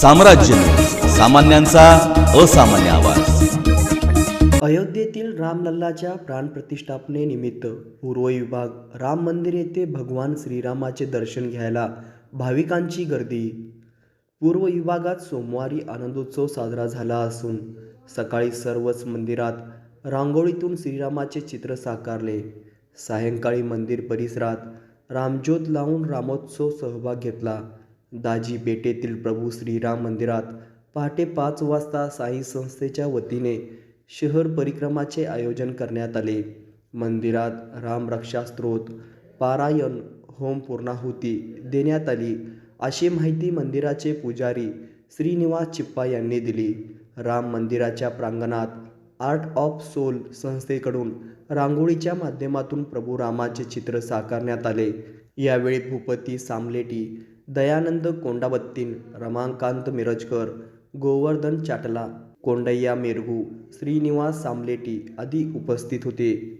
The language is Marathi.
साम्राज्य. सामान्यांचा असामान्य आवाज. अयोध्येतील रामलल्लाच्या प्राणप्रतिष्ठापनेनिमित्त पूर्व विभाग राम मंदिर येथे भगवान श्रीरामाचे दर्शन घ्यायला भाविकांची गर्दी. पूर्व विभागात सोमवारी आनंदोत्सव साजरा झाला असून सकाळी सर्वच मंदिरात रांगोळीतून श्रीरामाचे चित्र साकारले. सायंकाळी मंदिर परिसरात रामज्योत लावून रामोत्सव सहभाग घेतला. दाजी पेठेतील प्रभू श्रीराम मंदिरात पहाटे पाच वाजता साई संस्थेच्या वतीने शहर परिक्रमाचे आयोजन करण्यात आले. मंदिरात रामरक्षा पारायण होम पूर्णाहुती देण्यात आली. अशी माहिती मंदिराचे पुजारी श्रीनिवास चिप्पा यांनी दिली. राम मंदिराच्या प्रांगणात आर्ट ऑफ सोल संस्थेकडून रांगोळीच्या माध्यमातून प्रभू रामाचे चित्र साकारण्यात आले. यावेळी भूपती सामलेटी दयानंद कोंडाबत्तीन रमाकांत मिरजकर गोवर्धन चाटला कोंडय्या मेरगू श्रीनिवास सामलेटी आदी उपस्थित होते.